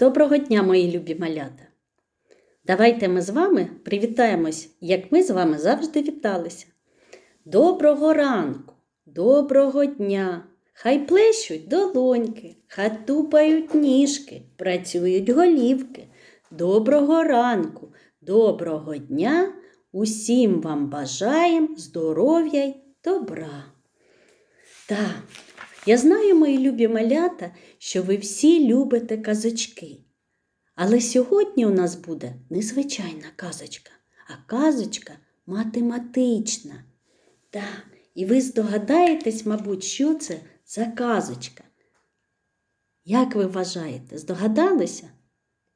Доброго дня, мої любі малята! Давайте ми з вами привітаємось, як ми з вами завжди віталися. Доброго ранку, доброго дня! Хай плещуть долоньки, хай тупають ніжки, працюють голівки. Доброго ранку, доброго дня! Усім вам бажаєм здоров'я й добра. Так, я знаю, мої любі малята, що ви всі любите казочки. Але сьогодні у нас буде незвичайна казочка, а казочка математична. Так, і ви здогадаєтесь, мабуть, що це за казочка. Як ви вважаєте, здогадалися?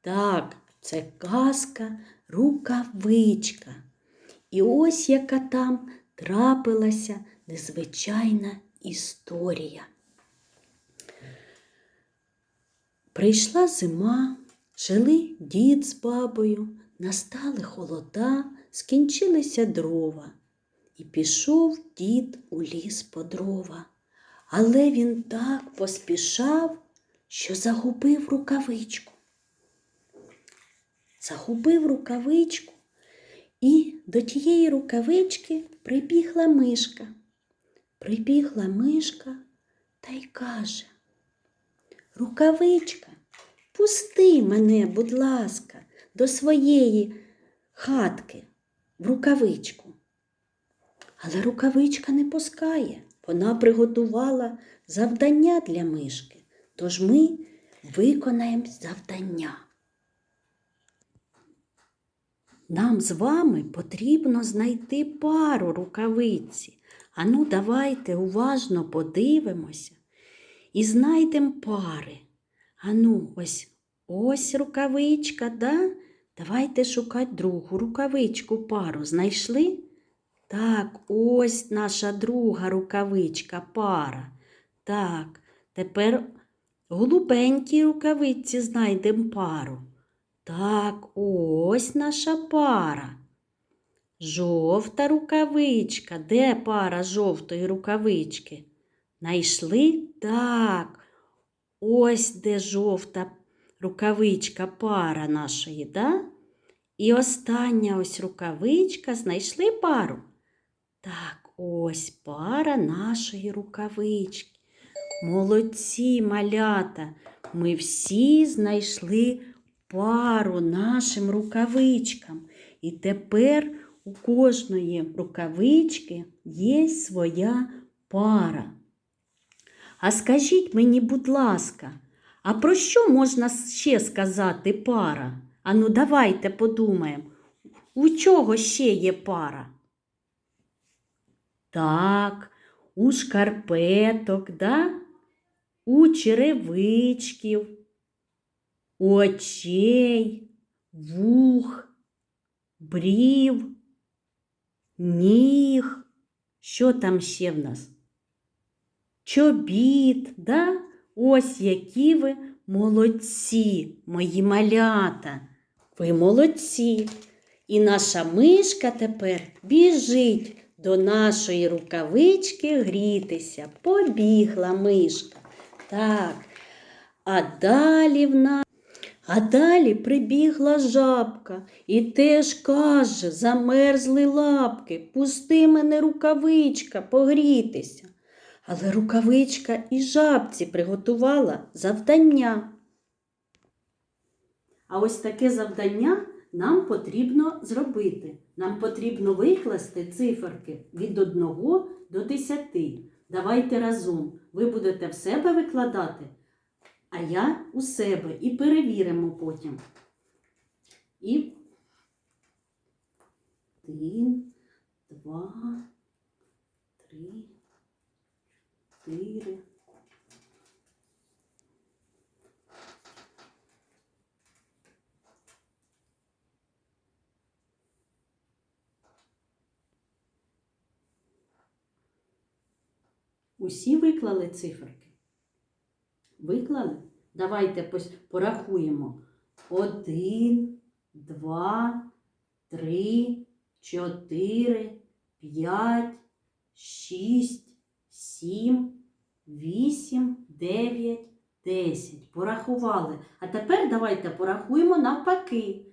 Так, це казка рукавичка. І ось яка там трапилася незвичайна історія. Прийшла зима, жили дід з бабою, настали холода, скінчилися дрова. І пішов дід у ліс по дрова. Але він так поспішав, що загубив рукавичку. Загубив рукавичку, і до тієї рукавички прибігла мишка. Прибігла мишка та й каже Рукавичка, пусти мене, будь ласка, до своєї хатки в рукавичку. Але рукавичка не пускає. Вона приготувала завдання для мишки. Тож ми виконаємо завдання. Нам з вами потрібно знайти пару рукавиці. Ану, давайте уважно подивимося і знайдемо пари. Ану, ось ось рукавичка, да? Давайте шукати другу рукавичку пару. Знайшли? Так, ось наша друга рукавичка пара. Так, тепер голубенькій рукавиці знайдемо пару. Так, ось наша пара. Жовта рукавичка. Де пара жовтої рукавички? Найшли? Так. Ось де жовта рукавичка пара нашої, да? І остання ось рукавичка знайшли пару. Так, ось пара нашої рукавички. Молодці малята. Ми всі знайшли пару нашим рукавичкам. І тепер у кожної рукавички є своя пара. А скажіть мені, будь ласка, а про що можна ще сказати пара? Ану, давайте подумаємо, у чого ще є пара? Так, у шкарпеток, да? у черевичків, у очей, вух, брів, ніг. Що там ще в нас? Чобіт, да? Ось які ви молодці, мої малята. Ви молодці. І наша мишка тепер біжить до нашої рукавички грітися. Побігла мишка. Так. А далі в нас. А далі прибігла жабка і теж каже, замерзли лапки, пусти мене рукавичка погрітися. Але рукавичка і жабці приготувала завдання. А ось таке завдання нам потрібно зробити. Нам потрібно викласти циферки від 1 до 10. Давайте разом. Ви будете в себе викладати, а я у себе і перевіримо потім. І один, два, три, чотири. Усі виклали циферки? Виклали? Давайте порахуємо. Один, два, три, чотири, п'ять, шість, сім, вісім, дев'ять, десять. Порахували. А тепер давайте порахуємо навпаки.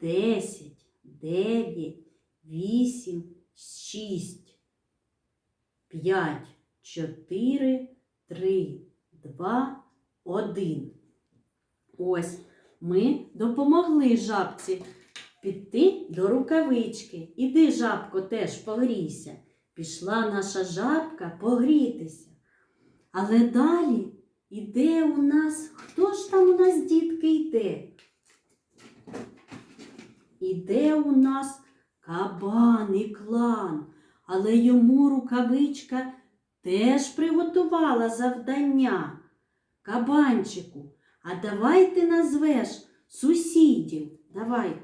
Десять, дев'ять, вісім, шість, п'ять, чотири, три, два, один. Ось ми допомогли жабці піти до рукавички. Іди, жабко, теж погрійся. Пішла наша жабка погрітися. Але далі іде у нас, хто ж там у нас, дітки, йде? Іде у нас кабан і клан, але йому рукавичка теж приготувала завдання. Кабанчику, а давай ти назвеш сусідів. Давайте.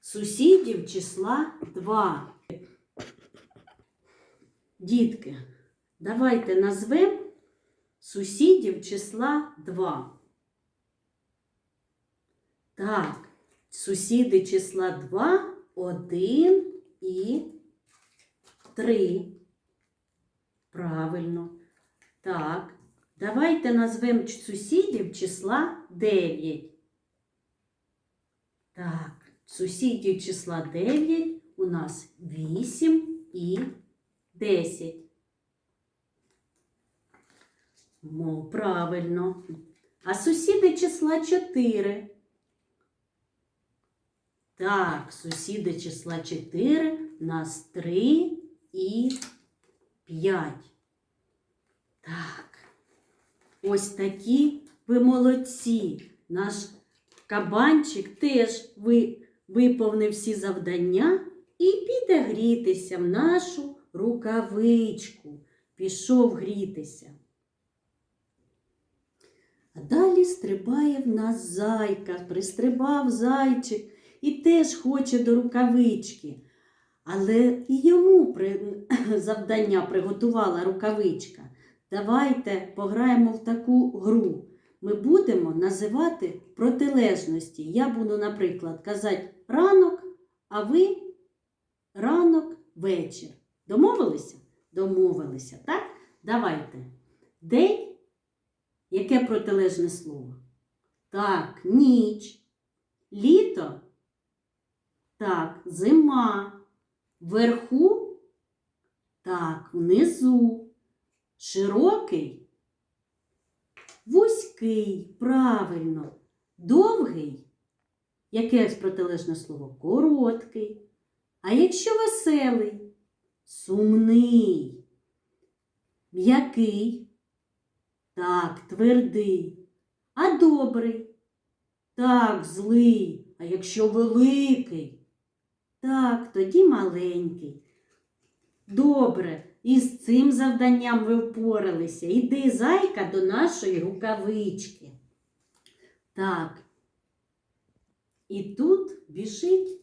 Сусідів числа два. Дітки, давайте назвемо сусідів числа 2. Так, сусіди числа 2, 1 і 3. Правильно. Так, давайте назвемо сусідів числа 9. Так, сусідів числа 9 у нас 8 і 10. Мов, правильно. А сусіди числа 4. Так, сусіди числа 4 у нас 3 і 5. Так. Ось такі ви молодці. Наш кабанчик теж ви, виповнив всі завдання і піде грітися в нашу рукавичку. Пішов грітися. А далі стрибає в нас зайка, пристрибав зайчик і теж хоче до рукавички. Але і йому при... завдання приготувала рукавичка. Давайте пограємо в таку гру. Ми будемо називати протилежності. Я буду, наприклад, казати ранок, а ви ранок, вечір. Домовилися? Домовилися, так? Давайте. День. Яке протилежне слово? Так, ніч. Літо. Так, зима. Вверху. Так, внизу. Широкий. Вузький. Правильно. Довгий. Яке протилежне слово? Короткий. А якщо веселий? Сумний. М'який. Так, твердий. А добрий? Так, злий. А якщо великий? Так, тоді маленький. Добре, із цим завданням ви впоралися. Іди, зайка, до нашої рукавички. Так. І тут біжить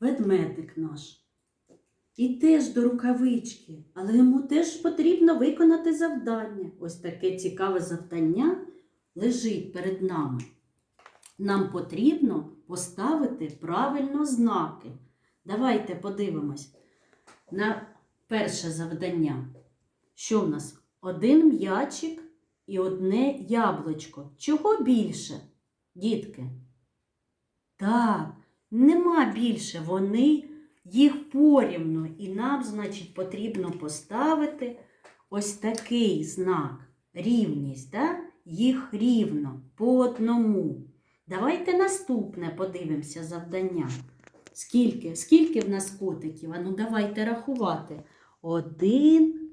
ведмедик наш. І теж до рукавички, але йому теж потрібно виконати завдання. Ось таке цікаве завдання лежить перед нами. Нам потрібно поставити правильно знаки. Давайте подивимось на перше завдання. Що в нас? Один м'ячик і одне яблучко. Чого більше, дітки? Так, нема більше. Вони їх порівну. І нам, значить, потрібно поставити ось такий знак. Рівність, да? їх рівно по одному. Давайте наступне подивимося завдання. Скільки? Скільки в нас котиків? А ну давайте рахувати. Один,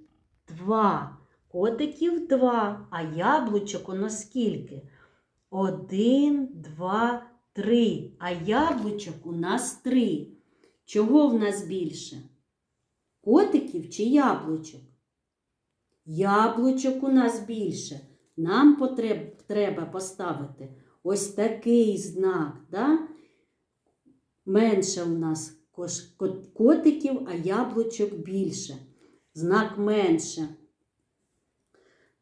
два. Котиків два. А яблучок у нас скільки? Один, два, три. А яблучок у нас три. Чого в нас більше? Котиків чи яблучок? Яблучок у нас більше. Нам потреб, треба поставити ось такий знак. Да? Менше у нас котиків, а яблучок більше. Знак менше.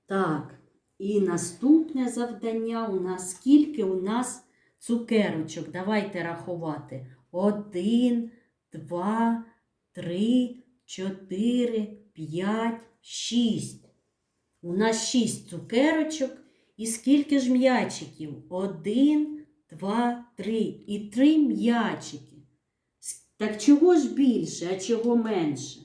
Так, і наступне завдання у нас скільки у нас цукерочок. Давайте рахувати. Один, два, три, чотири, п'ять, шість. У нас шість цукерочок і скільки ж м'ячиків? Один, два, три. І три м'ячики. Так чого ж більше, а чого менше?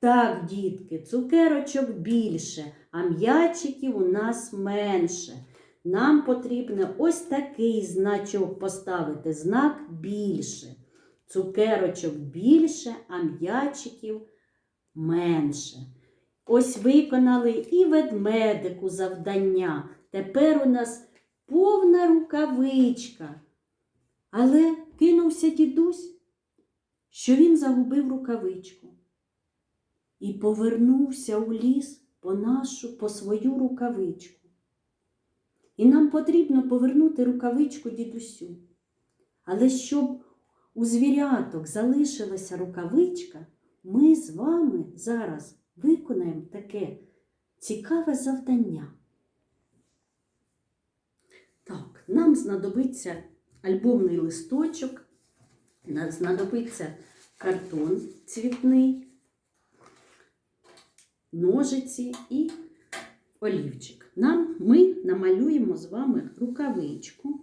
Так, дітки, цукерочок більше, а м'ячиків у нас менше. Нам потрібно ось такий значок поставити, знак більше. Цукерочок більше, а м'ячиків менше. Ось виконали і ведмедику завдання. Тепер у нас повна рукавичка. Але кинувся дідусь, що він загубив рукавичку і повернувся у ліс по нашу, по свою рукавичку. І нам потрібно повернути рукавичку дідусю. Але щоб у звіряток залишилася рукавичка, ми з вами зараз виконаємо таке цікаве завдання. Так, нам знадобиться альбомний листочок, на- знадобиться картон цвітний, ножиці і олівчик. Нам ми намалюємо з вами рукавичку.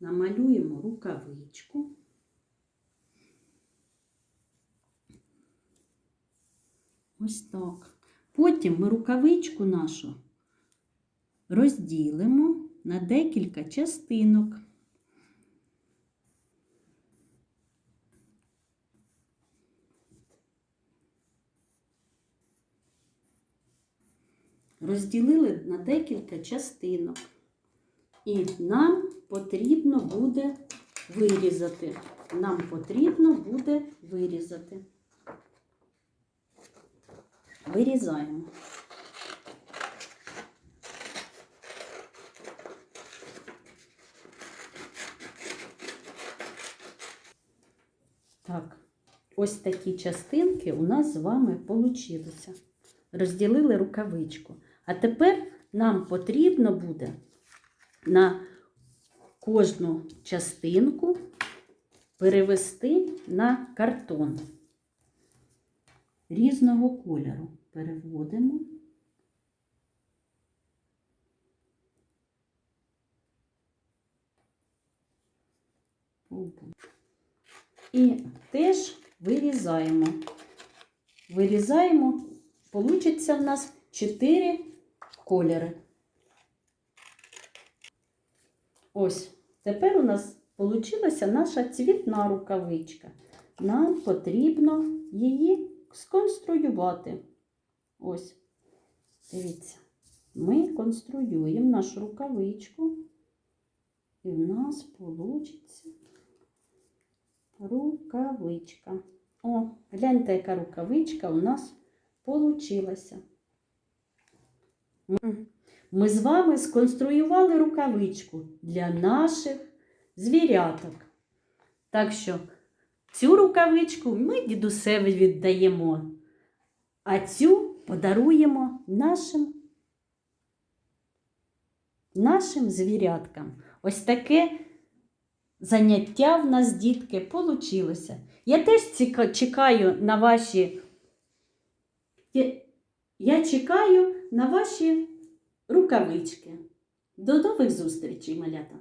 Намалюємо рукавичку. Ось так. Потім ми рукавичку нашу розділимо на декілька частинок. Розділили на декілька частинок. І нам потрібно буде вирізати. Нам потрібно буде вирізати. Вирізаємо. Так, ось такі частинки у нас з вами получилися. Розділили рукавичку. А тепер нам потрібно буде на кожну частинку перевести на картон різного кольору. Переводимо. І теж вирізаємо. Вирізаємо, получиться в нас 4 кольори. Ось, тепер у нас получилася наша цвітна рукавичка. Нам потрібно її сконструювати. Ось, дивіться, ми конструюємо нашу рукавичку, і в нас получиться рукавичка. О, гляньте, яка рукавичка у нас получилася. Ми з вами сконструювали рукавичку для наших звіряток. Так що цю рукавичку ми дідусеві віддаємо, а цю подаруємо нашим, нашим звіряткам. Ось таке заняття в нас, дітки, получилося. Я теж чекаю на ваші. Я, чекаю на ваші рукавички. До нових зустрічей, малята!